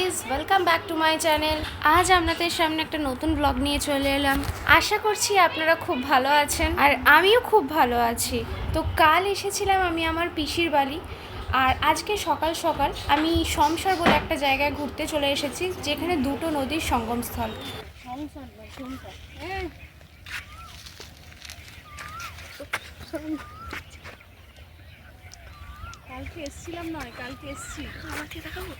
Welcome back to my channel আজ আপনাদের সামনে একটা নতুন ব্লগ নিয়ে চলে এলাম। আশা করছি আপনারা খুব ভালো আছেন আর আমিও খুব ভালো আছি। তো কাল এসেছিলাম আমি আমার পিসির বাড়ি আর আজকে সকাল সকাল আমি সমসর বলে একটা জায়গায় ঘুরতে চলে এসেছি, যেখানে দুটো নদীর সঙ্গমস্থল। কালকে এসছিলাম নয়, কালকে এসছি। আমাকে দেখাবো?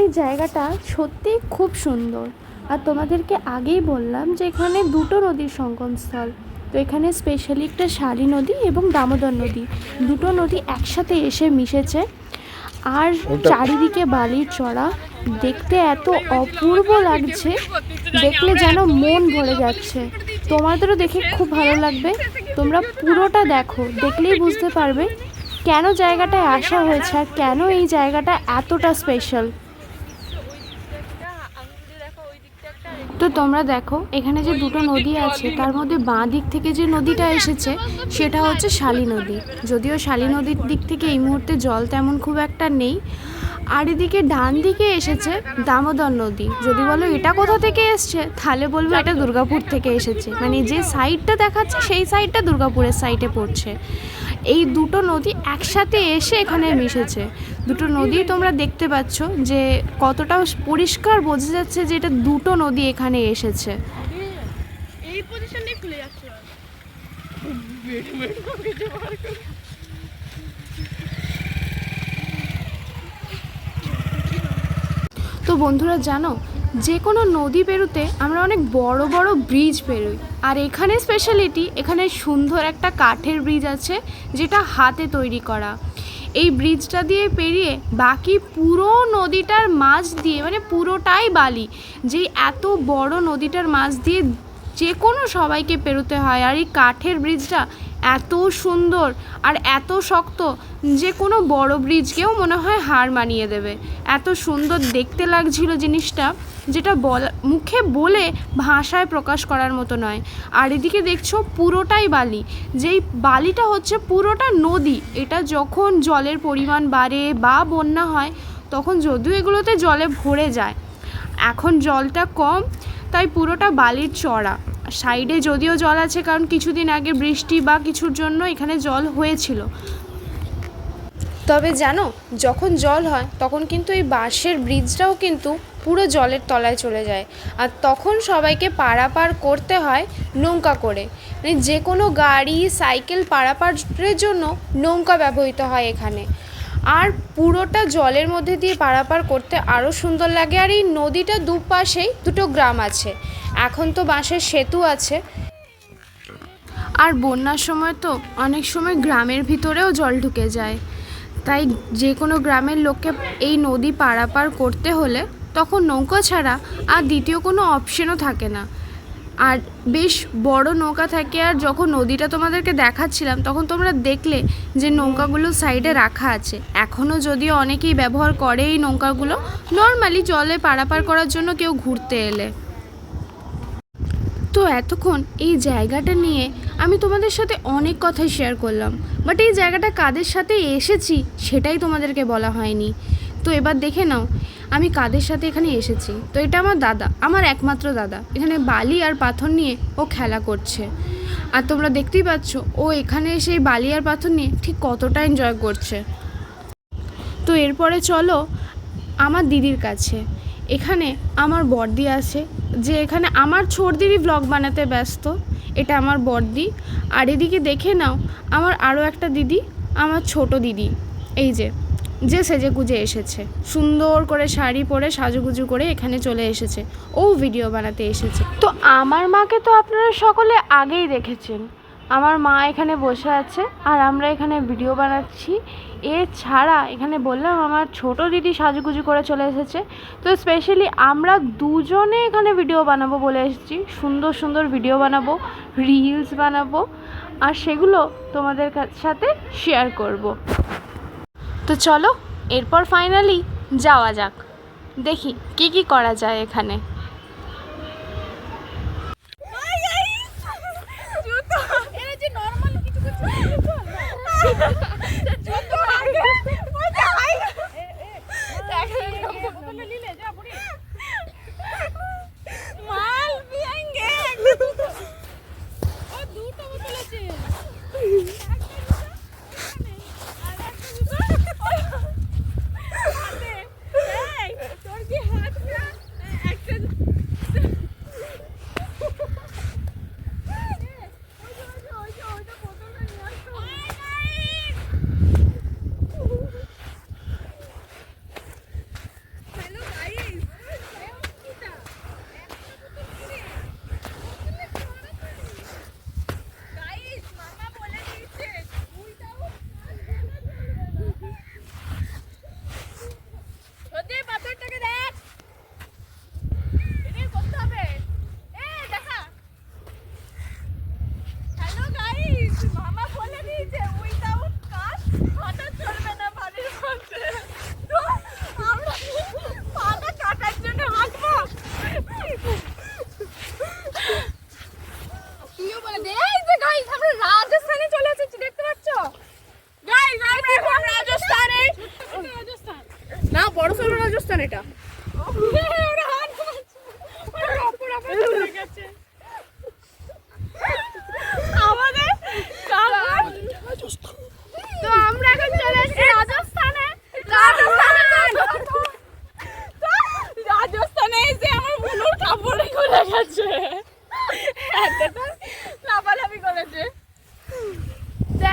এই জায়গাটা সত্যি খুব সুন্দর। আর তোমাদেরকে আগেই বললাম যে এখানে দুটো নদীর সঙ্গমস্থল। তো এখানে স্পেশালি একটা শালী নদী এবং দামোদর নদী। দুটো নদী একসাথে এসে মিশেছে। আর চারিদিকে বালির চড়া। দেখতে এত অপূর্ব লাগছে। দেখলে যেন মন ভরে যাচ্ছে। তোমাদেরও দেখে খুব ভালো লাগবে। তোমরা পুরোটা দেখো। দেখলেই বুঝতে পারবে কেন জায়গাটায় আসা হয়েছে আর কেন এই জায়গাটা এতটা স্পেশাল তো তোমরা দেখো, এখানে যে দুটো নদী আছে, তার মধ্যে বাঁ দিক থেকে যে নদীটা এসেছে, সেটা হচ্ছে শালী নদী। যদিও শালী নদীর দিক থেকে এই মুহূর্তে জল তেমন খুব একটা নেই। আর এদিকে ডান দিকে এসেছে দামোদর নদী। যদি বলো এটা কোথা থেকে এসছে, তাহলে বলব এটা দুর্গাপুর থেকে এসেছে। মানে যে সাইডটা দেখাচ্ছে, সেই সাইডটা দুর্গাপুরের সাইডে পড়ছে। এই দুটো নদী একসাথে এসে এখানে মিশেছে। দুটো নদী তোমরা দেখতে পাচ্ছ যে কতটা পরিষ্কার বোঝা যাচ্ছে যে এটা দুটো নদী এখানে এসেছে। এই পজিশনে খুলে যাচ্ছে তো বন্ধুরা জানো যে কোনো নদী পেরোতে আমরা অনেক বড় বড় ব্রিজ পেরোই। আর এখানে স্পেশালিটি এখানে সুন্দর একটা কাঠের ব্রিজ আছে, যেটা হাতে তৈরি করা। এই ব্রিজটা দিয়ে পেরিয়ে বাকি পুরো নদীটার মাছ দিয়ে মানে পুরোটাই বালি যে এত বড় নদীটার মাছ দিয়ে যে কোনো সবাইকে পেরোতে হয়। আর এই কাঠের ব্রিজটা এত সুন্দর আর এত শক্ত যে কোনো বড় ব্রিজকেও মনে হয় হার মানিয়ে দেবে। এত সুন্দর দেখতে লাগছিল জিনিসটা, যেটা বলা, মুখে বলে ভাষায় প্রকাশ করার মতো নয়। আর এদিকে দেখছ পুরোটাই বালি। যেই বালিটা হচ্ছে পুরোটা নদী। এটা যখন জলের পরিমাণ বাড়ে বা বন্যা হয়, তখন যদিও এগুলোতে জলে ভরে যায়। এখন জলটা কম, তাই পুরোটা বালির চড়া। সাইডে যদিও জল আছে, কারণ কিছুদিন আগে বৃষ্টি বা কিছুর জন্য এখানে জল হয়েছিল। তবে জানো, যখন জল হয়, তখন কিন্তু এই বাঁশের ব্রিজটাও কিন্তু পুরো জলের তলায় চলে যায়। আর তখন সবাইকে পারাপার করতে হয় নৌকা করে। মানে যে কোনো গাড়ি, সাইকেল পারাপারের জন্য নৌকা ব্যবহৃত হয় এখানে। আর পুরোটা জলের মধ্যে দিয়ে পারাপার করতে আরও সুন্দর লাগে। আর এই নদীটা দুপাশেই দুটো গ্রাম আছে। এখন তো বাঁশের সেতু আছে। আর বন্যার সময় তো অনেক সময় গ্রামের ভিতরেও জল ঢুকে যায়। তাই যে কোনো গ্রামের লোককে এই নদী পারাপার করতে হলে তখন নৌকা ছাড়া আর দ্বিতীয় কোনো অপশনও থাকে না। আর বেশ বড় নৌকা থাকে আর যখন নদীটা তোমাদেরকে দেখাচ্ছিলাম, তখন তোমরা দেখলে যে নৌকাগুলো সাইডে রাখা আছে। এখনও যদিও অনেকেই ব্যবহার করে এই নৌকাগুলো, নর্মালি জলে পারাপার করার জন্য কেউ ঘুরতে এলে। তো এতক্ষণ এই জায়গাটা নিয়ে আমি তোমাদের সাথে অনেক কথাই শেয়ার করলাম বাট এই জায়গাটা কাদের সাথে এসেছি সেটাই তোমাদেরকে বলা হয়নি। তো এবার দেখে নাও আমি কাদের সাথে এখানে এসেছি? তো এটা আমার দাদা, আমার একমাত্র দাদা। এখানে বালি আর পাথর নিয়ে ও খেলা করছে। আর তোমরা দেখতেই পাচ্ছ, ও এখানে এসে এই বালি আর পাথর নিয়ে ঠিক কতটা এনজয় করছে। তো এরপরে চলো আমার দিদির কাছে। এখানে আমার বর্দি আছে, যে এখানে আমার ছোটদিরই ব্লগ বানাতে ব্যস্ত। এটা আমার বর্দি আর এদিকে দেখে নাও, আমার আরও একটা দিদি, আমার ছোট দিদি। এই যে যে সেজে গুজে এসেছে। সুন্দর করে শাড়ি পরে সাজুগুজু করে এখানে চলে এসেছে। ও ভিডিও বানাতে এসেছে। তো আমার মাকে তো আপনারা সকলে আগেই দেখেছেন। আমার মা এখানে বসে আছে আর আমরা এখানে ভিডিও বানাচ্ছি। এছাড়া এখানে বললাম আমার ছোট দিদি সাজুগুজু করে চলে এসেছে। তো স্পেশালি আমরা দুজনে এখানে ভিডিও বানাবো বলে এসেছি। সুন্দর সুন্দর ভিডিও বানাবো রিলস বানাবো। আর সেগুলো তোমাদের সাথে শেয়ার করব। তো চলো এরপর ফাইনালি যাওয়া যাক দেখি কি কি করা যায় এখানে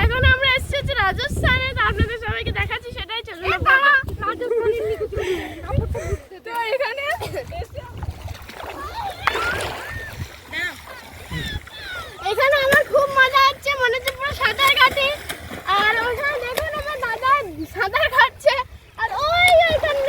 এখন আমরা এসেছি রাজস্থানে তো আপনাদের সবাইকে দেখাচ্ছি সেটাই চলুন। তো এখানে? এখানে আমার খুব মজা হচ্ছে মনে হচ্ছে পুরো সাঁতার কাটি। আর ওখানে দেখুন আমার দাদা সাঁতার কাটছে আর ওই ওইখানে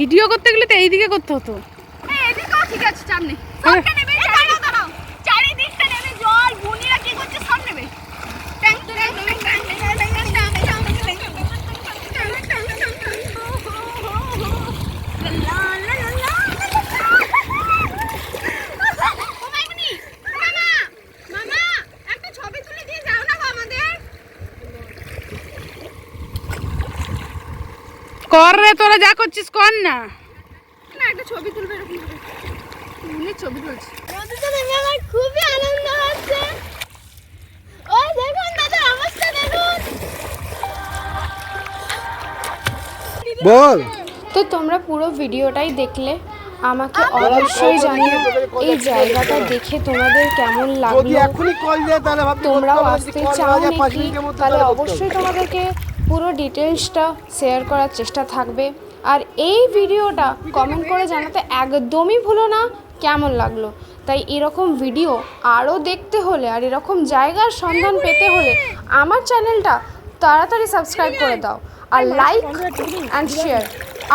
ভিডিও করতে গেলে তো এইদিকে করতে হতো। ঠিক আছে চাপ নেই কর রে তোরা যা করছিস কর না। না একটা ছবি তুলবে এরকম করে। ছবি তুলছি। আমার খুবই আনন্দ হচ্ছে। ওই দেখুন দাদা অবস্থা দেখুন। বল। তো তোমরা পুরো ভিডিওটাই দেখলে আমাকে অবশ্যই জানিও এই জায়গাটা দেখে তোমাদের কেমন যদি লাগল। তোমরাও আসতে চাও নাকি? তাহলে তাহলে অবশ্যই তোমাদেরকে পুরো ডিটেলসটা শেয়ার করার চেষ্টা থাকবে। আর এই ভিডিওটা কমেন্ট করে জানাতে একদমই ভুলো না, কেমন লাগল? তাই এরকম ভিডিও আরও দেখতে হলে আর এরকম জায়গার সন্ধান পেতে হলে আমার চ্যানেলটা তাড়াতাড়ি সাবস্ক্রাইব করে দাও। আর লাইক অ্যান্ড শেয়ার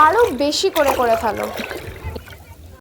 আরও বেশি করে করে ফেলো।